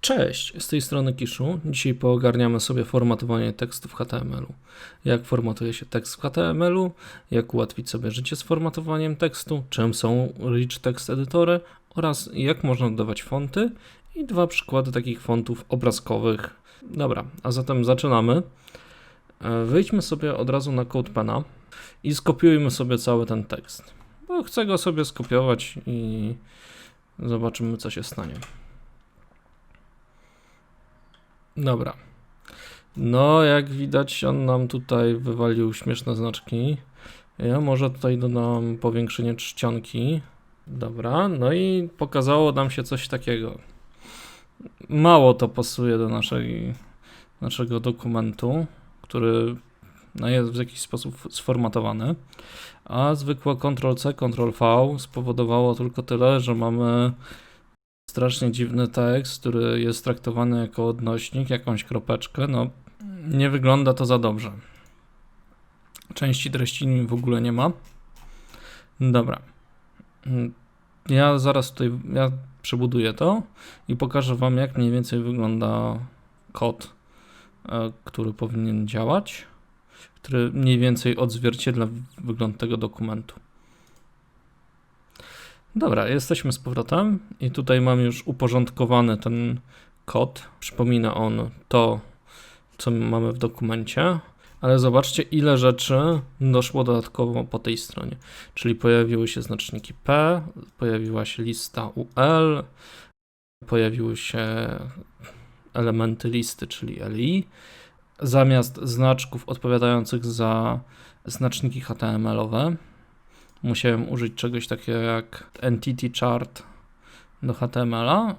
Cześć, z tej strony Kiszu. Dzisiaj poogarniamy sobie formatowanie tekstu w HTML-u. Jak formatuje się tekst w HTML-u, jak ułatwić sobie życie z formatowaniem tekstu, czym są Rich Text Edytory oraz jak można dodawać fonty i dwa przykłady takich fontów obrazkowych. Dobra, a zatem zaczynamy. E, Wejdźmy sobie od razu na CodePena i skopiujmy sobie cały ten tekst. Bo chcę go sobie skopiować i zobaczymy co się stanie. Dobra. No, jak widać, on nam tutaj wywalił śmieszne znaczki. Ja może tutaj dodam powiększenie czcionki. Dobra, no i pokazało nam się coś takiego. Mało to pasuje do naszej, naszego dokumentu, który no, jest w jakiś sposób sformatowany. A zwykłe Ctrl-C, Ctrl-V spowodowało tylko tyle, że mamy strasznie dziwny tekst, który jest traktowany jako odnośnik, jakąś kropeczkę. No, nie wygląda to za dobrze. Części treści w ogóle nie ma. Dobra. Ja zaraz tutaj ja przebuduję to i pokażę Wam, jak mniej więcej wygląda kod, e, który powinien działać, który mniej więcej odzwierciedla wygląd tego dokumentu. Dobra, jesteśmy z powrotem i tutaj mam już uporządkowany ten kod. Przypomina on to, co mamy w dokumencie, ale zobaczcie, ile rzeczy doszło dodatkowo po tej stronie. Czyli pojawiły się znaczniki P, pojawiła się lista UL, pojawiły się elementy listy, czyli LI. Zamiast znaczków odpowiadających za znaczniki HTML-owe, musiałem użyć czegoś takiego jak entity chart do HTML-a.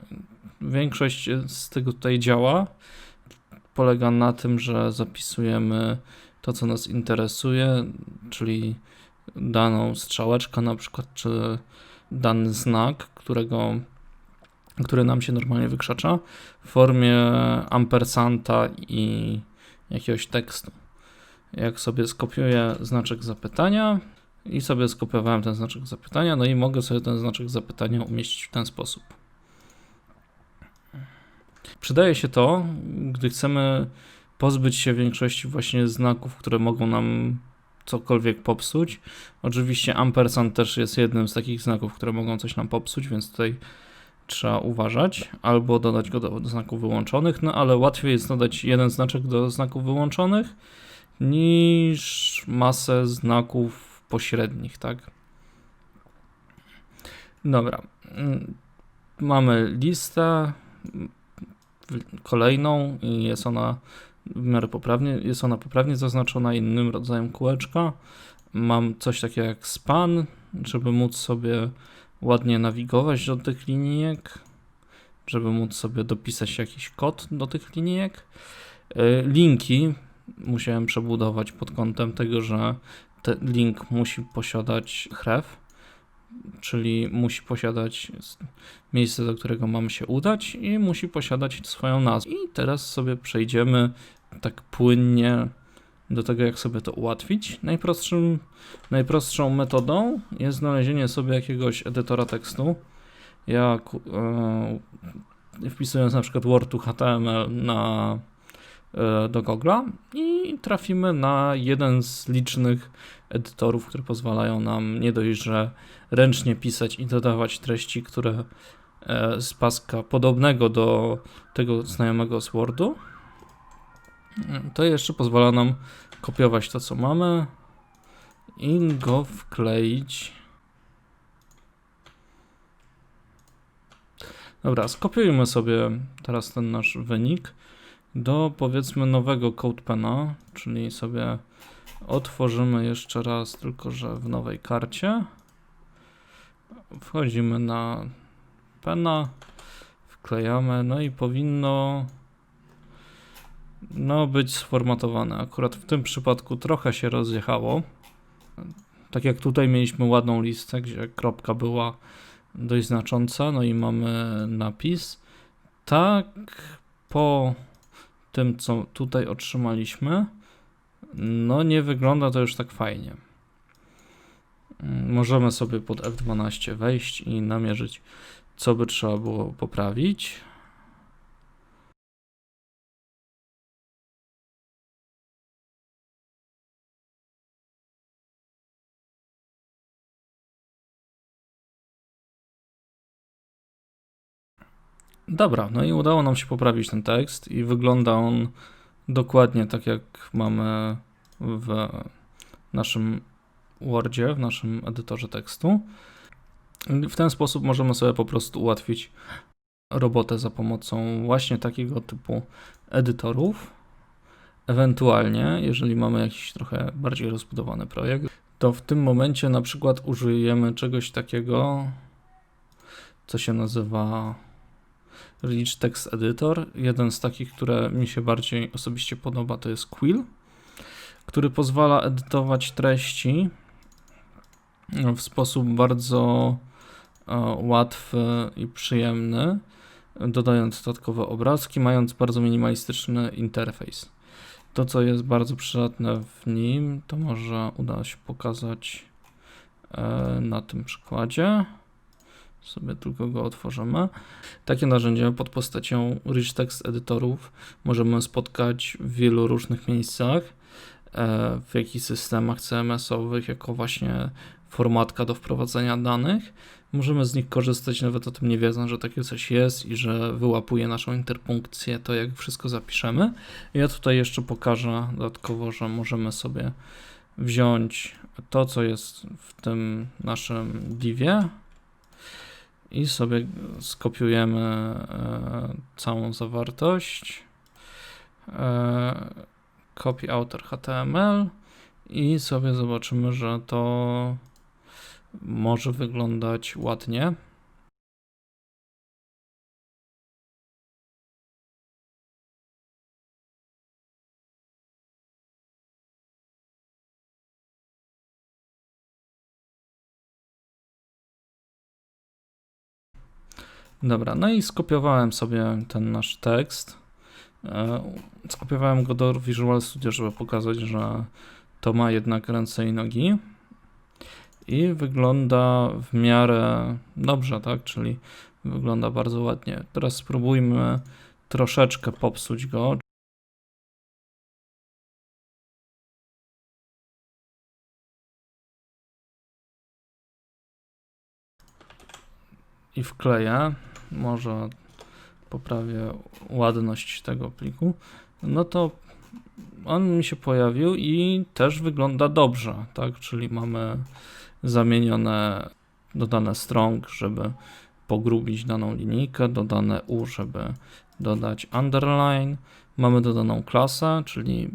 Większość z tego tutaj działa. Polega na tym, że zapisujemy to, co nas interesuje, czyli daną strzałeczkę na przykład, czy dany znak, którego, który nam się normalnie wykrzacza w formie ampersanta i jakiegoś tekstu. Jak sobie skopiuję znaczek zapytania, i sobie skopiowałem ten znaczek zapytania, no i mogę sobie ten znaczek zapytania umieścić w ten sposób. Przydaje się to, gdy chcemy pozbyć się większości właśnie znaków, które mogą nam cokolwiek popsuć. Oczywiście ampersand też jest jednym z takich znaków, które mogą coś nam popsuć, więc tutaj trzeba uważać, albo dodać go do, do znaków wyłączonych, no ale łatwiej jest dodać jeden znaczek do znaków wyłączonych niż masę znaków pośrednich, tak? Dobra. Mm, mamy listę kolejną i jest ona w miarę poprawnie, jest ona poprawnie zaznaczona innym rodzajem kółeczka. Mam coś takiego jak span, żeby móc sobie ładnie nawigować do tych linijek, żeby móc sobie dopisać jakiś kod do tych linijek. Y, linki musiałem przebudować pod kątem tego, że ten link musi posiadać href, czyli musi posiadać miejsce, do którego mamy się udać i musi posiadać swoją nazwę. I teraz sobie przejdziemy tak płynnie do tego, jak sobie to ułatwić. Najprostszym, najprostszą metodą jest znalezienie sobie jakiegoś edytora tekstu. Ja e, wpisując na przykład Word to HTML na E, do Google'a i trafimy na jeden z licznych edytorów, które pozwalają nam nie dość, że ręcznie pisać i dodawać treści, które e, z paska podobnego do tego znajomego z Wordu, to jeszcze pozwala nam kopiować to, co mamy i go wkleić. Dobra, skopiujmy sobie teraz ten nasz wynik do powiedzmy nowego CodePena, czyli sobie otworzymy jeszcze raz, tylko że w nowej karcie. Wchodzimy na pena, wklejamy, no i powinno no być sformatowane. Akurat w tym przypadku trochę się rozjechało. Tak jak tutaj mieliśmy ładną listę, gdzie kropka była dość znacząca, no i mamy napis. Tak po tym, co tutaj otrzymaliśmy, no nie wygląda to już tak fajnie. Możemy sobie pod F12 wejść i namierzyć, co by trzeba było poprawić. Dobra, no i udało nam się poprawić ten tekst i wygląda on dokładnie tak, jak mamy w naszym Wordzie, w naszym edytorze tekstu. W ten sposób możemy sobie po prostu ułatwić robotę za pomocą właśnie takiego typu edytorów. Ewentualnie, jeżeli mamy jakiś trochę bardziej rozbudowany projekt, to w tym momencie na przykład użyjemy czegoś takiego, co się nazywa Rich Text Editor. Jeden z takich, które mi się bardziej osobiście podoba, to jest Quill, który pozwala edytować treści w sposób bardzo e, łatwy i przyjemny, dodając dodatkowe obrazki, mając bardzo minimalistyczny interfejs. To, co jest bardzo przydatne w nim, to może uda się pokazać e, na tym przykładzie. Sobie tylko go otworzymy. Takie narzędzia pod postacią rich text edytorów możemy spotkać w wielu różnych miejscach, e, w jakichś systemach CMS-owych, jako właśnie formatka do wprowadzenia danych. Możemy z nich korzystać nawet o tym nie wiedząc, że takie coś jest i że wyłapuje naszą interpunkcję, to jak wszystko zapiszemy. Ja tutaj jeszcze pokażę dodatkowo, że możemy sobie wziąć to, co jest w tym naszym divie i sobie skopiujemy e, całą zawartość. E, copy author HTML i sobie zobaczymy, że to może wyglądać ładnie. Dobra, no i skopiowałem sobie ten nasz tekst. E, skopiowałem go do Visual Studio, żeby pokazać, że to ma jednak ręce i nogi i wygląda w miarę dobrze, tak? Czyli wygląda bardzo ładnie. Teraz spróbujmy troszeczkę popsuć go. I wkleję, może poprawię ładność tego pliku, no to on mi się pojawił i też wygląda dobrze, tak? Czyli mamy zamienione, dodane strong, żeby pogrubić daną linijkę, dodane u, żeby dodać underline. Mamy dodaną klasę, czyli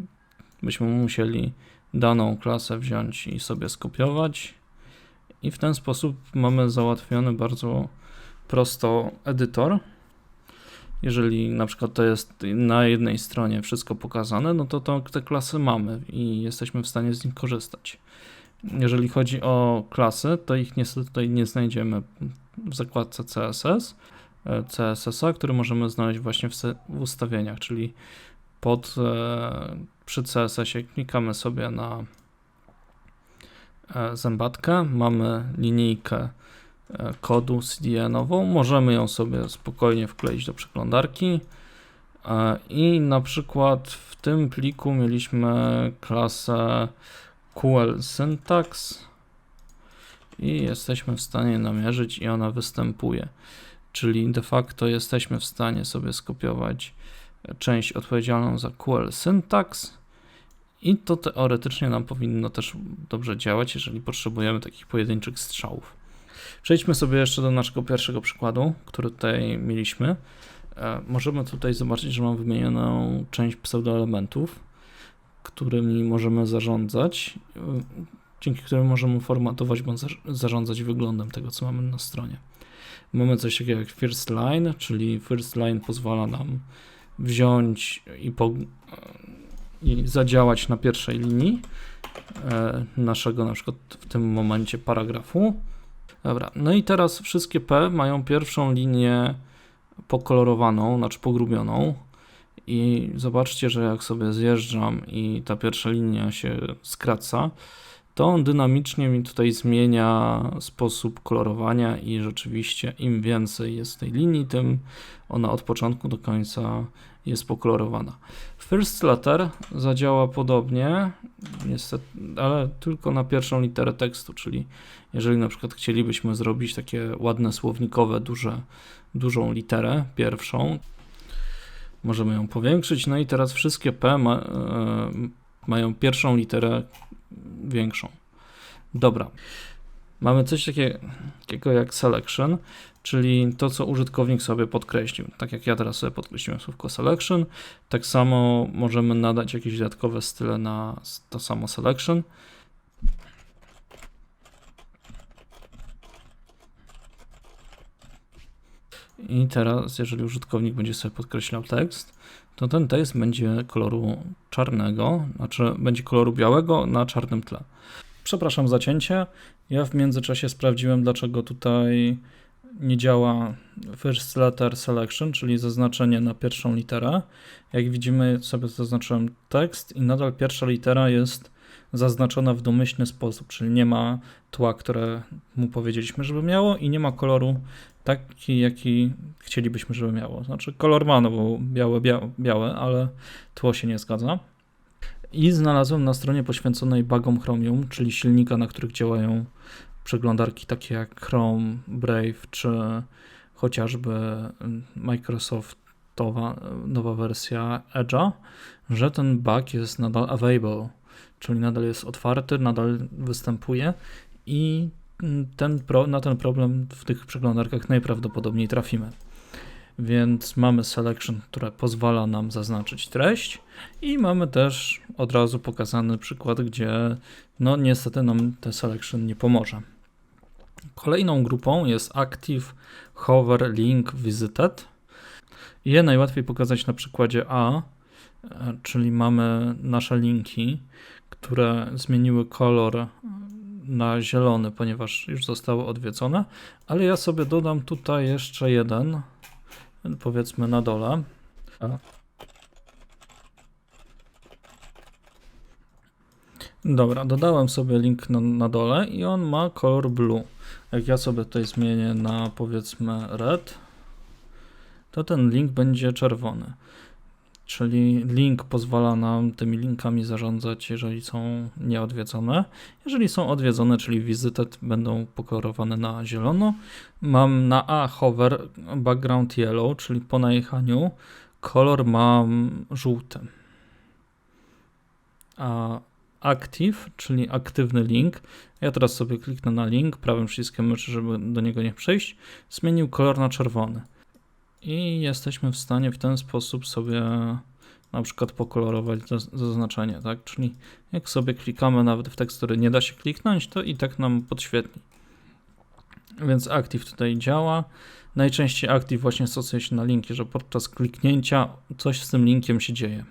byśmy musieli daną klasę wziąć i sobie skopiować. I w ten sposób mamy załatwiony bardzo prosto edytor. Jeżeli na przykład to jest na jednej stronie wszystko pokazane, no to, to te klasy mamy i jesteśmy w stanie z nich korzystać. Jeżeli chodzi o klasy, to ich niestety tutaj nie znajdziemy w zakładce CSS, e, CSS-a, który możemy znaleźć właśnie w, w ustawieniach, czyli pod, e, przy CSS-ie klikamy sobie na e, zębatkę, mamy linijkę kodu CDN-ową, możemy ją sobie spokojnie wkleić do przeglądarki i na przykład w tym pliku mieliśmy klasę QL syntax i jesteśmy w stanie namierzyć i ona występuje. Czyli de facto jesteśmy w stanie sobie skopiować część odpowiedzialną za QL syntax i to teoretycznie nam powinno też dobrze działać, jeżeli potrzebujemy takich pojedynczych strzałów. Przejdźmy sobie jeszcze do naszego pierwszego przykładu, który tutaj mieliśmy. E, możemy tutaj zobaczyć, że mam wymienioną część pseudoelementów którymi możemy zarządzać, dzięki którym możemy formatować bądź zarządzać wyglądem tego, co mamy na stronie. Mamy coś takiego jak first line, czyli first line pozwala nam wziąć i, po, i zadziałać na pierwszej linii e, naszego na przykład w tym momencie paragrafu. Dobra, no i teraz wszystkie P mają pierwszą linię pokolorowaną, znaczy pogrubioną. I zobaczcie, że jak sobie zjeżdżam i ta pierwsza linia się skraca, to on dynamicznie mi tutaj zmienia sposób kolorowania i rzeczywiście im więcej jest tej linii, tym ona od początku do końca jest pokolorowana. First letter zadziała podobnie, niestety, ale tylko na pierwszą literę tekstu, czyli jeżeli na przykład chcielibyśmy zrobić takie ładne słownikowe, duże, dużą literę pierwszą, możemy ją powiększyć, no i teraz wszystkie P ma, e, mają pierwszą literę większą. Dobra. Mamy coś takiego jak selection, czyli to, co użytkownik sobie podkreślił. Tak jak ja teraz sobie podkreśliłem słówko selection, tak samo możemy nadać jakieś dodatkowe style na to samo selection. I teraz, jeżeli użytkownik będzie sobie podkreślał tekst, to ten tekst będzie koloru czarnego, znaczy będzie koloru białego na czarnym tle. Przepraszam za cięcie. Ja w międzyczasie sprawdziłem, dlaczego tutaj nie działa first letter selection, czyli zaznaczenie na pierwszą literę. Jak widzimy, sobie zaznaczyłem tekst i nadal pierwsza litera jest zaznaczona w domyślny sposób, czyli nie ma tła, które mu powiedzieliśmy, żeby miało i nie ma koloru taki, jaki chcielibyśmy, żeby miało. Znaczy kolor ma, no bo białe, białe, białe ale tło się nie zgadza. I znalazłem na stronie poświęconej bugom Chromium, czyli silnika, na których działają przeglądarki takie jak Chrome, Brave czy chociażby Microsoftowa nowa wersja Edge'a, że ten bug jest nadal available, czyli nadal jest otwarty, nadal występuje i ten pro, na ten problem w tych przeglądarkach najprawdopodobniej trafimy. Więc mamy selection, które pozwala nam zaznaczyć treść i mamy też od razu pokazany przykład, gdzie no niestety nam ten selection nie pomoże. Kolejną grupą jest Active Hover Link Visited. Je najłatwiej pokazać na przykładzie A, czyli mamy nasze linki, które zmieniły kolor na zielony, ponieważ już zostały odwiedzone, ale ja sobie dodam tutaj jeszcze jeden, powiedzmy na dole. Dobra, dodałem sobie link na, na dole i on ma kolor blue. Jak ja sobie tutaj zmienię na powiedzmy red, to ten link będzie czerwony. Czyli link pozwala nam tymi linkami zarządzać, jeżeli są nieodwiedzone. Jeżeli są odwiedzone, czyli visited, będą pokolorowane na zielono. Mam na A hover background yellow, czyli po najechaniu kolor mam żółty. A active, czyli aktywny link. Ja teraz sobie kliknę na link prawym przyciskiem myszy, żeby do niego nie przejść. Zmienił kolor na czerwony. I jesteśmy w stanie w ten sposób sobie na przykład pokolorować zaznaczenie, tak? Czyli jak sobie klikamy nawet w tekst, który nie da się kliknąć, to i tak nam podświetli. Więc Active tutaj działa. Najczęściej Active właśnie stosuje się na linki, że podczas kliknięcia coś z tym linkiem się dzieje.